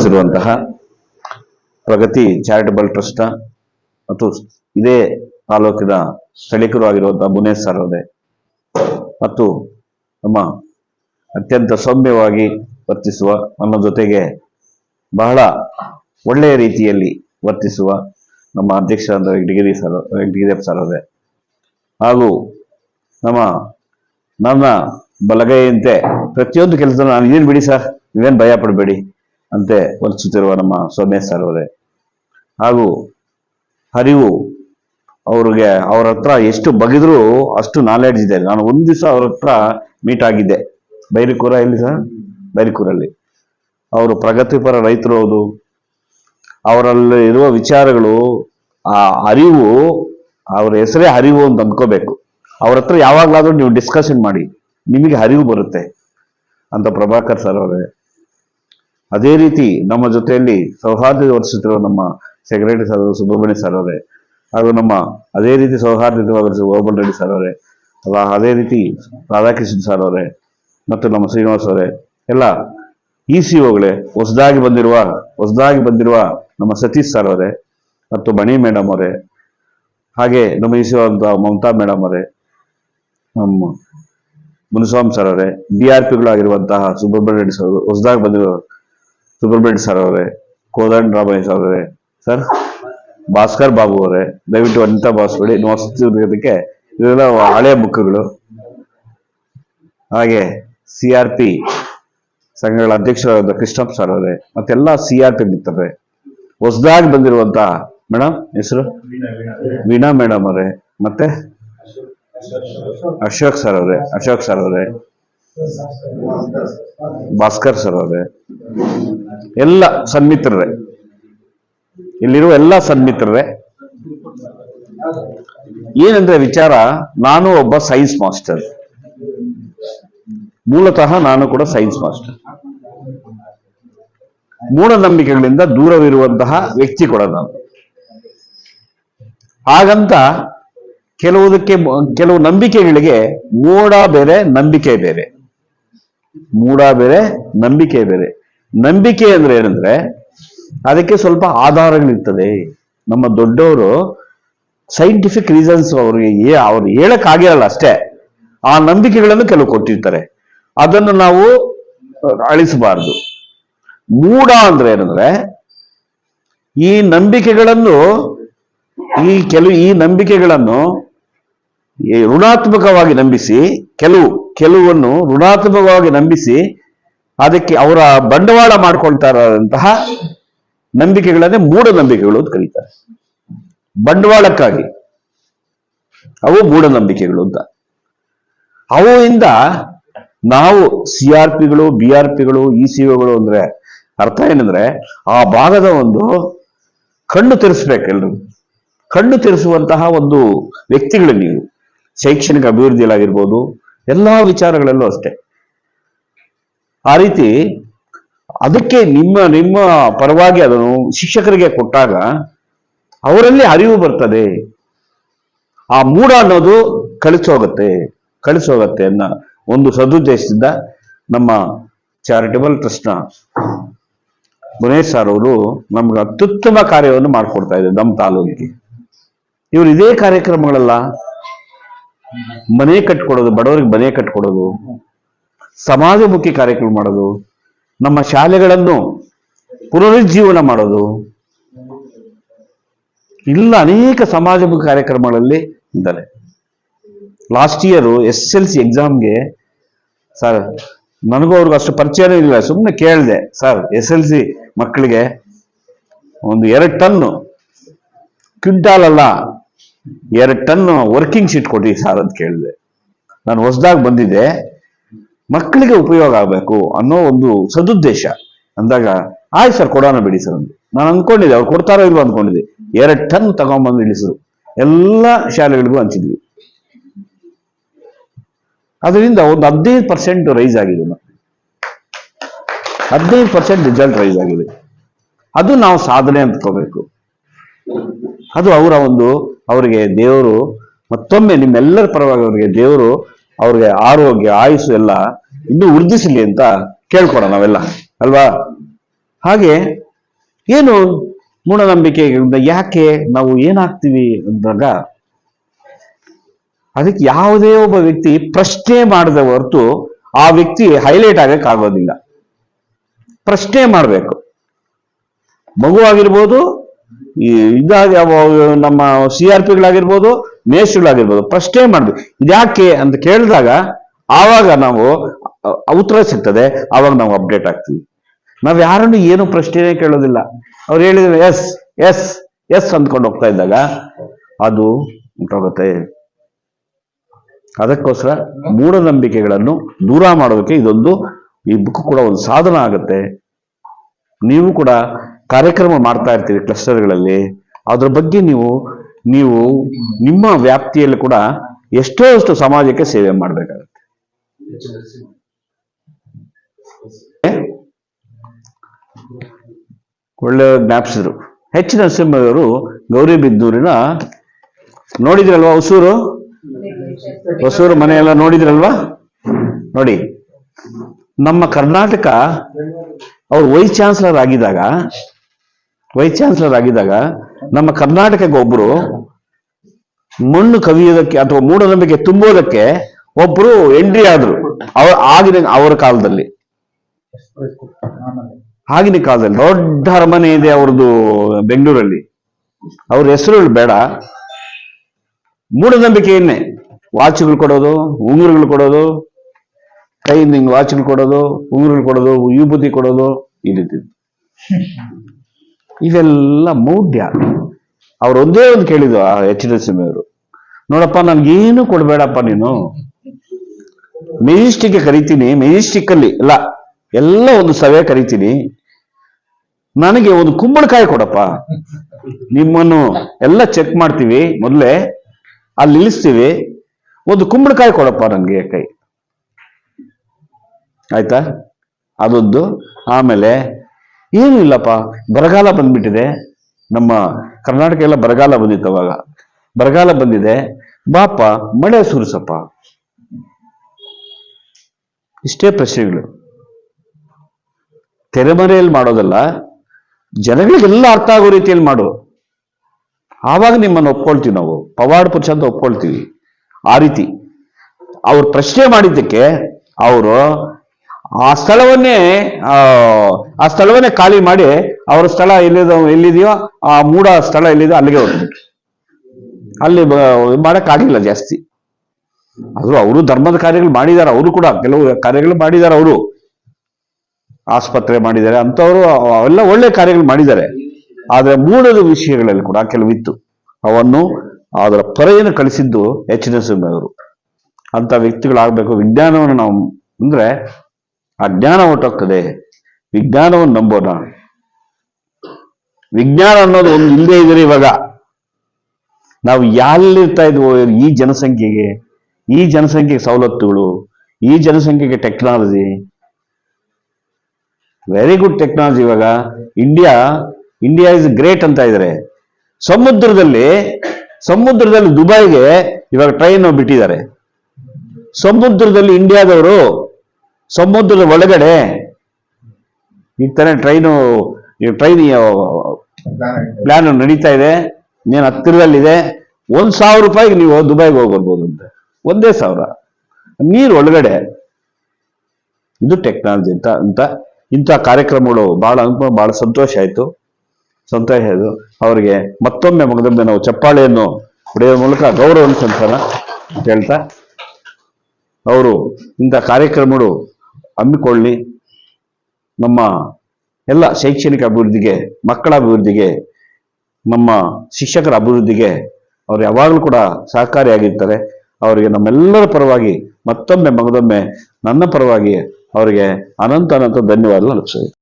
ನಿರ್ಮಿಸಿರುವಂತಹ ಪ್ರಗತಿ charitable trust ಮತ್ತು ಇದೇ ತಾಲೂಕಿನ ಸ್ಥಳೀಕರು ಆಗಿರುವಂತಹ ಸರ್ ಅವರೇ ಮತ್ತು ನಮ್ಮ ಅತ್ಯಂತ ಸೌಮ್ಯವಾಗಿ ವರ್ತಿಸುವ, ನಮ್ಮ ಜೊತೆಗೆ ಬಹಳ ಒಳ್ಳೆಯ ರೀತಿಯಲ್ಲಿ ವರ್ತಿಸುವ ನಮ್ಮ ಅಧ್ಯಕ್ಷರಾದ ವೆಂಕಟಗಿರಿ ಸರ್, ವೆಂಕಟಗಿರಿಯಪ್ಪ ಸರ್ ಅವರೇ ಹಾಗೂ ನಮ್ಮ, ನನ್ನ ಬಲಗೈಯಂತೆ ಪ್ರತಿಯೊಂದು ಕೆಲಸ ನಾನು ಏನು ಬಿಡಿ ಸರ್? ನೀವೇನು ಭಯ ಪಡಬೇಡಿ. ಅಂತೆ ವರ್ತಿಸುತ್ತಿರುವ ನಮ್ಮ ಸೋಮೇಶ್ ಸರ್ ಅವರೇ ಹಾಗೂ ಹರಿವು ಅವ್ರಿಗೆ ಅವ್ರ ಹತ್ರ ಎಷ್ಟು ಬಗೆದ್ರು ಅಷ್ಟು ನಾಲೆಡ್ಜ್ ಇದೆ. ನಾನು ಒಂದು ದಿವಸ ಅವ್ರ ಹತ್ರ ಮೀಟ್ ಆಗಿದ್ದೆ. ಬೈರಿಕೂರ ಎಲ್ಲಿ ಸರ್? ಬೈರಿಕೂರಲ್ಲಿ. ಅವರು ಪ್ರಗತಿಪರ ರೈತರು ಹೌದು. ಅವರಲ್ಲಿ ಇರುವ ವಿಚಾರಗಳು, ಆ ಅರಿವು ಅವ್ರ ಹೆಸರೇ ಅರಿವು ಅಂತ ಅಂದ್ಕೋಬೇಕು. ಅವ್ರ ಹತ್ರ ಯಾವಾಗ್ಲಾದ್ರೂ ನೀವು ಡಿಸ್ಕಷನ್ ಮಾಡಿ. ನಿಮಗೆ ಅರಿವು ಬರುತ್ತೆ ಅಂತ ಪ್ರಭಾಕರ್ ಸರ್ ಅವರೇ. ಅದೇ ರೀತಿ ನಮ್ಮ ಜೊತೆಯಲ್ಲಿ ಸೌಹಾರ್ದ ವರ್ಷಿಸಿರುವ ನಮ್ಮ ಸೆಕ್ರೆಟರಿ ಸರ್ ಸುಬ್ರಹ್ಮಣ್ಯ ಸರ್ ಅವರೇ. ಹಾಗೂ ನಮ್ಮ ಅದೇ ರೀತಿ ಸೌಹಾರ್ದಯುತವಾಗಿ ಓಬಲ್ ರೆಡ್ಡಿ ಸರ್ ಅವರೇ. ಅಲ್ಲ, ಅದೇ ರೀತಿ ರಾಧಾಕೃಷ್ಣ ಸರ್ ಅವರೇ ಮತ್ತು ನಮ್ಮ ಶ್ರೀನಿವಾಸ್ ಅವರೇ. ಎಲ್ಲ ಇ ಸಿ ಒಗಳೇ ಹೊಸದಾಗಿ ಬಂದಿರುವ ಹೊಸದಾಗಿ ಬಂದಿರುವ ನಮ್ಮ ಸತೀಶ್ ಸರ್ ಅವರೇ ಮತ್ತು ಮಣಿ ಮೇಡಮ್ ಅವರೇ. ಹಾಗೆ ನಮ್ಮ ಇ ಸಿ ಅಂತ ಮಮತಾ ಮೇಡಮ್ ಅವರೇ, ನಮ್ಮ ಮುನಿಸ್ವಾಮಿ ಸರ್ ಅವರೇ ಬಿ ಆರ್ ಪಿಗಳಾಗಿರುವಂತಹ ಸುಬ್ರಹ್ಮಣ್ಯ ರೆಡ್ಡಿ ಸರ್ ಹೊಸದಾಗಿ ಬಂದಿರೋ ಸುಬ್ರಹ್ಮಣ್ಯ ಸರ್ ಅವರೇ ಕೋದಂಡ ರಾಮಯ್ಯ ಸರ್ ಅವರೇ ಸರ್ ಭಾಸ್ಕರ್ ಬಾಬು ಅವರೇ, ದಯವಿಟ್ಟು ಅಂತ ಭಾವಿಸ್ಬೇಡಿ ನೋಡ್ತಿರೋದಕ್ಕೆ ಇದೆಲ್ಲ ಹಳೆಯ ಬುಕ್ಗಳು ಹಾಗೆ ಸಿ ಆರ್ ಪಿ ಸಂಘಗಳ ಅಧ್ಯಕ್ಷರಾದ ಕೃಷ್ಣಪ್ಪ ಸರ್ ಅವರೇ, ಮತ್ತೆಲ್ಲ ಸಿ ಆರ್ ಪಿ ಮಿತ್ರರೇ. ಹೊಸದಾಗಿ ಬಂದಿರುವಂತ ಮೇಡಮ್ ಹೆಸರು? ವೀಣಾ ಮೇಡಮ್ ಅವರೇ, ಮತ್ತೆ? ಅಶೋಕ್ ಸರ್ ಅವರೇ, ಅಶೋಕ್ ಸರ್ ಅವರೇ. ಭಾಸ್ಕರ್ ಸರ್ ಅವರೇ. ಎಲ್ಲ ಸನ್ಮಿತ್ರರೇ ಇಲ್ಲಿರುವ ಎಲ್ಲ ಸನ್ಮಿತ್ರರೇ ಏನಂದ್ರೆ ವಿಚಾರ, ನಾನು ಒಬ್ಬ ಸೈನ್ಸ್ ಮಾಸ್ಟರ್ ಮೂಲತಃ ನಾನು ಕೂಡ ಸೈನ್ಸ್ ಮಾಸ್ಟರ್ ಮೂಢನಂಬಿಕೆಗಳಿಂದ ದೂರವಿರುವಂತಹ ವ್ಯಕ್ತಿ ಕೂಡ ನಾನು. ಹಾಗಂತ ಕೆಲವುದಕ್ಕೆ, ಕೆಲವು ನಂಬಿಕೆಗಳಿಗೆ ಮೂಡ ಬೇರೆ, ನಂಬಿಕೆ ಬೇರೆ. ಮೂಢ ಬೇರೆ, ನಂಬಿಕೆ ಬೇರೆ. ನಂಬಿಕೆ ಅಂದ್ರೆ ಏನಂದ್ರೆ, ಅದಕ್ಕೆ ಸ್ವಲ್ಪ ಆಧಾರಗಳಿರ್ತದೆ. ನಮ್ಮ ದೊಡ್ಡವರು ಸೈಂಟಿಫಿಕ್ ರೀಸನ್ಸ್ ಅವ್ರಿಗೆ ಅವ್ರು ಹೇಳಕ್ ಆಗಿರಲ್ಲ ಅಷ್ಟೇ. ಆ ನಂಬಿಕೆಗಳನ್ನು ಕೆಲವು ಕೊಟ್ಟಿರ್ತಾರೆ. ಅದನ್ನು ನಾವು ಅಳಿಸಬಾರದು. ಮೂಢ ಅಂದ್ರೆ ಏನಂದ್ರೆ, ಈ ನಂಬಿಕೆಗಳನ್ನು, ಈ ಕೆಲವು, ಈ ನಂಬಿಕೆಗಳನ್ನು ಋಣಾತ್ಮಕವಾಗಿ ನಂಬಿಸಿ, ಕೆಲವು, ಕೆಲವನ್ನು ಋಣಾತ್ಮಕವಾಗಿ ನಂಬಿಸಿ, ಅದಕ್ಕೆ ಅವರ ಬಂಡವಾಳ ಮಾಡ್ಕೊಳ್ತಾರಂತಹ ನಂಬಿಕೆಗಳನ್ನೇ ಮೂಢನಂಬಿಕೆಗಳು ಅಂತ ಕರೀತಾರೆ. ಬಂಡವಾಳಕ್ಕಾಗಿ ಅವು ಮೂಢನಂಬಿಕೆಗಳು ಅಂತ. ಅವರಿಂದ ನಾವು ಸಿ ಆರ್ ಪಿಗಳು, ಬಿ ಆರ್ ಪಿಗಳು, ಇ ಸಿ ಒಗಳು ಅಂದ್ರೆ ಅರ್ಥ ಏನಂದ್ರೆ ಆ ಭಾಗದ ಒಂದು ಕಣ್ಣು ತೆರೆಸ್ಬೇಕು ಕಣ್ಣು ತೆರೆಸುವಂತಹ ಒಂದು ವ್ಯಕ್ತಿಗಳು ನೀವು. ಶೈಕ್ಷಣಿಕ ಅಭಿವೃದ್ಧಿಯಲ್ಲಾಗಿರ್ಬೋದು, ಎಲ್ಲ ವಿಚಾರಗಳಲ್ಲೂ ಅಷ್ಟೇ. ಆ ರೀತಿ ಅದಕ್ಕೆ ನಿಮ್ಮ ನಿಮ್ಮ ಪರವಾಗಿ ಅದನ್ನು ಶಿಕ್ಷಕರಿಗೆ ಕೊಟ್ಟಾಗ ಅವರಲ್ಲಿ ಅರಿವು ಬರ್ತದೆ. ಆ ಮೂಡ ಅನ್ನೋದು ಕಳಿಸೋಗತ್ತೆ ಕಳಿಸೋಗತ್ತೆ ಅನ್ನ ಒಂದು ಸದುದ್ದೇಶದಿಂದ ನಮ್ಮ ಚಾರಿಟಬಲ್ ಟ್ರಸ್ಟ್ನ ಗುಣೇಶ್ ಸರ್ ಅವರು ನಮ್ಗೆ ಅತ್ಯುತ್ತಮ ಕಾರ್ಯವನ್ನು ಮಾಡಿಕೊಡ್ತಾ ಇದ್ದಾರೆ ನಮ್ಮ ತಾಲೂಕಿಗೆ. ಇವರು ಇದೇ ಕಾರ್ಯಕ್ರಮಗಳೆಲ್ಲ. ಮನೆ ಕಟ್ಕೊಡೋದು, ಬಡವರಿಗೆ ಮನೆ ಕಟ್ಕೊಡೋದು, ಸಮಾಜಮುಖಿ ಕಾರ್ಯಕ್ರಮ ಮಾಡೋದು, ನಮ್ಮ ಶಾಲೆಗಳನ್ನು ಪುನರುಜ್ಜೀವನ ಮಾಡೋದು. ಇಲ್ಲ, ಅನೇಕ ಸಮಾಜಮುಖಿ ಕಾರ್ಯಕ್ರಮಗಳಲ್ಲಿ ಇದ್ದಾರೆ. Last year S L C ಎಕ್ಸಾಮ್ಗೆ ಸರ್ ನನಗೂ ಅವ್ರಿಗೂ ಅಷ್ಟು ಪರಿಚಯನೇ ಇಲ್ಲ ಸುಮ್ಮನೆ ಕೇಳಿದೆ ಸರ್ ಎಸ್ ಎಲ್ ಸಿ ಮಕ್ಕಳಿಗೆ ಒಂದು ಎರಡು ಟನ್ನು ಕ್ವಿಂಟಾಲ್ ಅಲ್ಲ ಎರಡು ಟನ್ ವರ್ಕಿಂಗ್ ಶೀಟ್ ಕೊಡಿ ಸರ್ ಅಂತ ಕೇಳಿದೆ. ನಾನು ಹೊಸದಾಗಿ ಬಂದಿದ್ದೆ. ಮಕ್ಕಳಿಗೆ ಉಪಯೋಗ ಆಗಬೇಕು ಅನ್ನೋ ಒಂದು ಸದುದ್ದೇಶ. ಅಂದಾಗ, ಆಯ್ತು ಸರ್ ಕೊಡೋಣ ಬಿಡಿ ಸರ್ ಅಂದು. ನಾನು ಅಂದ್ಕೊಂಡಿದ್ದೆ ಅವ್ರು ಕೊಡ್ತಾರೋ ಇಲ್ವೋ ಅನ್ಕೊಂಡಿದ್ದೆ. ಎರಡು ಟನ್ ತಗೊಂಬಂದು ಇಳಿಸಿದ್ರು ಎಲ್ಲ ಶಾಲೆಗಳಿಗೂ ಹಂಚಿದ್ವಿ. ಅದರಿಂದ ಒಂದು ಹದಿನೈದು ಪರ್ಸೆಂಟ್ ರೈಸ್ ಆಗಿದೆ. ಹದಿನೈದು ಪರ್ಸೆಂಟ್ ರಿಸಲ್ಟ್ ರೈಸ್ ಆಗಿದೆ. ಅದು ನಾವು ಸಾಧನೆ ಅಂದ್ಕೋಬೇಕು ಅದು ಅವರ ಒಂದು, ಅವರಿಗೆ ದೇವರು, ಮತ್ತೊಮ್ಮೆ ನಿಮ್ಮೆಲ್ಲರ ಪರವಾಗಿ ಅವರಿಗೆ ದೇವರು ಅವ್ರಿಗೆ ಆರೋಗ್ಯ, ಆಯುಸ್ಸು ಎಲ್ಲ ಇನ್ನೂ ವೃದ್ಧಿಸಲಿ ಅಂತ ಕೇಳ್ಕೊಡ ನಾವೆಲ್ಲ, ಅಲ್ವಾ? ಹಾಗೆ ಏನು ಮೂಢನಂಬಿಕೆ ಯಾಕೆ ನಾವು ಏನಾಗ್ತೀವಿ ಅಂದಾಗ ಅದಕ್ಕೆ ಯಾವುದೇ ಒಬ್ಬ ವ್ಯಕ್ತಿ ಪ್ರಶ್ನೆ ಮಾಡಿದ ಹೊರತು ಆ ವ್ಯಕ್ತಿ ಹೈಲೈಟ್ ಆಗಕ್ ಆಗೋದಿಲ್ಲ. ಪ್ರಶ್ನೆ ಮಾಡಬೇಕು. ಮಗು ಆಗಿರ್ಬೋದು ಈ ಇದಾಗ ನಮ್ಮ ಸಿ ಆರ್ ಪಿಗಳಾಗಿರ್ಬೋದು ಮೇಸ್ಟ್ರುಗಳಾಗಿರ್ಬೋದು ಪ್ರಶ್ನೆ ಮಾಡ್ಬೇಕು. ಇದ್ಯಾಕೆ ಅಂತ ಕೇಳಿದಾಗ ಆವಾಗ ನಾವು ಉತ್ತರ ಸಿಗ್ತದೆ, ಆವಾಗ ನಾವು ಅಪ್ಡೇಟ್ ಆಗ್ತೀವಿ. ನಾವು ಯಾರನ್ನು ಏನು ಪ್ರಶ್ನೆನೇ ಕೇಳೋದಿಲ್ಲ. ಅವ್ರು ಹೇಳಿದ್ರು, ಎಸ್ ಎಸ್ ಎಸ್ ಅಂದ್ಕೊಂಡು ಹೋಗ್ತಾ ಇದ್ದಾಗ ಅದು ಉಂಟಾಗುತ್ತೆ. ಅದಕ್ಕೋಸ್ಕರ ಮೂಢನಂಬಿಕೆಗಳನ್ನು ದೂರ ಮಾಡೋದಕ್ಕೆ ಇದೊಂದು, ಈ ಬುಕ್ ಕೂಡ ಒಂದು ಸಾಧನ ಆಗುತ್ತೆ. ನೀವು ಕೂಡ ಕಾರ್ಯಕ್ರಮ ಮಾಡ್ತಾ ಇರ್ತೀವಿ ಕ್ಲಸ್ಟರ್ಗಳಲ್ಲಿ ಅದ್ರ ಬಗ್ಗೆ ನೀವು ನೀವು ನಿಮ್ಮ ವ್ಯಾಪ್ತಿಯಲ್ಲಿ ಕೂಡ ಎಷ್ಟೋ ಅಷ್ಟು ಸಮಾಜಕ್ಕೆ ಸೇವೆ ಮಾಡಬೇಕಾಗುತ್ತೆ? ಒಳ್ಳೆ ಜ್ಞಾಪಿಸಿದ್ರು. ಹೆಚ್ ನರಸಿಂಹವರು ಗೌರಿಬಿದ್ದೂರಿನ ನೋಡಿದ್ರಲ್ವಾ ಹೊಸೂರು? ಹೊಸೂರು ಮನೆಯೆಲ್ಲ ನೋಡಿದ್ರಲ್ವಾ? ನೋಡಿ, ನಮ್ಮ ಕರ್ನಾಟಕ ಅವ್ರು ವೈಸ್ ಚಾನ್ಸಲರ್ ಆಗಿದ್ದಾಗ ವೈಸ್ ಚಾನ್ಸಲರ್ ಆಗಿದ್ದಾಗ ನಮ್ಮ ಕರ್ನಾಟಕಕ್ಕೆ ಒಬ್ರು ಮಣ್ಣು ಕವಿಯೋದಕ್ಕೆ ಅಥವಾ ಮೂಢನಂಬಿಕೆ ತುಂಬೋದಕ್ಕೆ ಒಬ್ರು ಎಂಟ್ರಿ ಆದ್ರು. ಅವ್ರ ಆಗಿನ ಅವರ ಕಾಲದಲ್ಲಿ. ಆಗಿನ ಕಾಲದಲ್ಲಿ. ದೊಡ್ಡ ಅರಮನೆ ಇದೆ ಅವ್ರದ್ದು ಬೆಂಗಳೂರಲ್ಲಿ. ಅವ್ರ ಹೆಸರುಗಳು ಬೇಡ. ಮೂಢನಂಬಿಕೆಯನ್ನೇ ವಾಚ್ಗಳು ಕೊಡೋದು, ಉಂಗುರುಗಳು ಕೊಡೋದು, ಕೈಯಿಂದ ಹಿಂಗೆ ವಾಚ್ಗಳು ಕೊಡೋದು, ಉಂಗುರುಗಳು ಕೊಡೋದು, ವಿಭೂತಿ ಕೊಡೋದು, ಈ ರೀತಿ. ಇವೆಲ್ಲ ಮೌಢ್ಯ. ಅವ್ರು ಒಂದೇ ಒಂದು ಕೇಳಿದ್ರು ಆ ಎಚ್ ಡಿ ಅವರು. ನೋಡಪ್ಪ, ನನ್ಗೇನು ಕೊಡಬೇಡಪ್ಪ ನೀನು? ಮೆಜೆಸ್ಟಿಕ್ ಕರಿತೀನಿ ಮೆಜೆಸ್ಟಿಕ್ ಅಲ್ಲಿ ಎಲ್ಲ ಎಲ್ಲ ಒಂದು ಸವೆ ಕರಿತೀನಿ. ನನಗೆ ಒಂದು ಕುಂಬಳಕಾಯಿ ಕೊಡಪ್ಪ. ನಿಮ್ಮನ್ನು ಎಲ್ಲ ಚೆಕ್ ಮಾಡ್ತೀವಿ, ಮೊದಲೇ ಅಲ್ಲಿ ನಿಲ್ಲಿಸ್ತೀವಿ. ಒಂದು ಕುಂಬಳಕಾಯಿ ಕೊಡಪ್ಪ ನನಗೆ ಕೈ. ಆಯ್ತಾ? ಅದೊಂದು. ಆಮೇಲೆ ಏನು ಇಲ್ಲಪ್ಪ. ಬರಗಾಲ ಬಂದ್ಬಿಟ್ಟಿದೆ. ನಮ್ಮ ಕರ್ನಾಟಕ ಎಲ್ಲ ಬರಗಾಲ ಬಂದಿತ್ತು ಅವಾಗ. ಬರಗಾಲ ಬಂದಿದೆ. ಬಾಪ ಮಳೆ ಸುರಿಸಪ್ಪ. ಇಷ್ಟೇ ಪ್ರಶ್ನೆಗಳು. ತೆರೆಮರೆಯಲ್ಲಿ ಮಾಡೋದಲ್ಲ, ಜನಗಳಿಗೆಲ್ಲ ಅರ್ಥ ಆಗೋ ರೀತಿಯಲ್ಲಿ ಮಾಡು. ಆವಾಗ ನಿಮ್ಮನ್ನು ಒಪ್ಕೊಳ್ತೀವಿ ನಾವು. ಪವಾಡ ಪುರುಷ ಅಂತ ಒಪ್ಕೊಳ್ತೀವಿ. ಆ ರೀತಿ. ಅವ್ರು ಪ್ರಶ್ನೆ ಮಾಡಿದ್ದಕ್ಕೆ, ಅವರು ಆ ಸ್ಥಳವನ್ನೇ ಆ, ಸ್ಥಳವನ್ನೇ ಖಾಲಿ ಮಾಡಿ ಅವರ ಸ್ಥಳ ಎಲ್ಲಿದ ಎಲ್ಲಿದೆಯೋ ಆ ಮೂಡ ಸ್ಥಳ ಎಲ್ಲಿದೆಯೋ ಅಲ್ಲಿಗೆ ಹೋಗ್ಬಿಟ್ರು ಅಲ್ಲಿ ಮಾಡಕ್ಕಾಗಿಲ್ಲ ಜಾಸ್ತಿ. ಅದು ಅವರು ಧರ್ಮದ ಕಾರ್ಯಗಳು ಮಾಡಿದ್ದಾರೆ ಅವರು ಕೂಡ ಕೆಲವು ಕಾರ್ಯಗಳು ಮಾಡಿದ್ದಾರೆ ಅವರು. ಆಸ್ಪತ್ರೆ ಮಾಡಿದ್ದಾರೆ ಅಂತವರು ಅವೆಲ್ಲ ಒಳ್ಳೆ ಕಾರ್ಯಗಳು ಮಾಡಿದ್ದಾರೆ. ಆದರೆ ಮೂಡದ ವಿಷಯಗಳಲ್ಲಿ ಕೂಡ ಕೆಲವಿತ್ತು. ಅವನ್ನು ಅದರ ಪೊರೆಯನ್ನು ಕಳಿಸಿದ್ದು ಎಚ್ ಅವರು. ಅಂತ ವ್ಯಕ್ತಿಗಳಾಗಬೇಕು ವಿಜ್ಞಾನವನ್ನು ನಾವು ಅಂದ್ರೆ ಆ ಜ್ಞಾನ ಹೊಟ್ಟೋಗ್ತದೆ ವಿಜ್ಞಾನವನ್ನು ನಂಬೋಣ ವಿಜ್ಞಾನ ಅನ್ನೋದು ಒಂದು ಇಲ್ಲದೆ ಇದ್ರೆ ಇವಾಗ ನಾವು ಎಲ್ಲಿರ್ತಾ ಇದ್ವೋ ಈ ಜನಸಂಖ್ಯೆಗೆ ಈ ಜನಸಂಖ್ಯೆಗೆ ಸವಲತ್ತುಗಳು, ಈ ಜನಸಂಖ್ಯೆಗೆ ಟೆಕ್ನಾಲಜಿ ವೆರಿ ಗುಡ್ ಟೆಕ್ನಾಲಜಿ ಇವಾಗ. ಇಂಡಿಯಾ ಇಂಡಿಯಾ ಇಸ್ ಗ್ರೇಟ್ ಅಂತ ಇದ್ದಾರೆ ಸಮುದ್ರದಲ್ಲಿ ಸಮುದ್ರದಲ್ಲಿ ದುಬೈಗೆ ಇವಾಗ ಟ್ರೈನ್ ಬಿಟ್ಟಿದ್ದಾರೆ. ಸಮುದ್ರದಲ್ಲಿ ಇಂಡಿಯಾದವರು ಸಮುದ್ರದ ಒಳಗಡೆ ಈಗ ತಾನೇ ಟ್ರೈನು ಟ್ರೈನ್ ಪ್ಲಾನ್ ನಡೀತಾ ಇದೆ. ನೀನು ಹತ್ತಿರದಲ್ಲಿದೆ. ಒಂದ್ ಸಾವಿರ ರೂಪಾಯಿಗೆ ನೀವು ದುಬೈಗೆ ಹೋಗಿ ಅಂತ. ಒಂದೇ ಸಾವಿರ. ನೀರು ಒಳಗಡೆ. ಇದು ಟೆಕ್ನಾಲಜಿ ಅಂತ ಅಂತ. ಇಂಥ ಕಾರ್ಯಕ್ರಮಗಳು ಬಹಳ ಅನುಭವ ಬಹಳ ಸಂತೋಷ ಆಯಿತು. ಸಂತೋಷ ಆಯಿತು. ಅವರಿಗೆ ಮತ್ತೊಮ್ಮೆ ಮಗದೊಮ್ಮೆ ನಾವು ಚಪ್ಪಾಳೆಯನ್ನು ಹೊಡೆಯುವ ಮೂಲಕ ಗೌರವ ಅಂತ ಹೇಳ್ತಾ, ಅವರು ಇಂಥ ಕಾರ್ಯಕ್ರಮಗಳು ಹಮ್ಮಿಕೊಳ್ಳಿ. ನಮ್ಮ ಎಲ್ಲ ಶೈಕ್ಷಣಿಕ ಅಭಿವೃದ್ಧಿಗೆ, ಮಕ್ಕಳ ಅಭಿವೃದ್ಧಿಗೆ, ನಮ್ಮ ಶಿಕ್ಷಕರ ಅಭಿವೃದ್ಧಿಗೆ ಅವರು ಯಾವಾಗಲೂ ಕೂಡ ಸಹಕಾರಿಯಾಗಿರ್ತಾರೆ. ಅವರಿಗೆ ನಮ್ಮೆಲ್ಲರ ಪರವಾಗಿ ಮತ್ತೊಮ್ಮೆ, ಮಗದೊಮ್ಮೆ ನನ್ನ ಪರವಾಗಿ ಅವರಿಗೆ ಅನಂತ ಅನಂತ ಧನ್ಯವಾದಗಳು ಅರ್ಪಿಸಿದೆ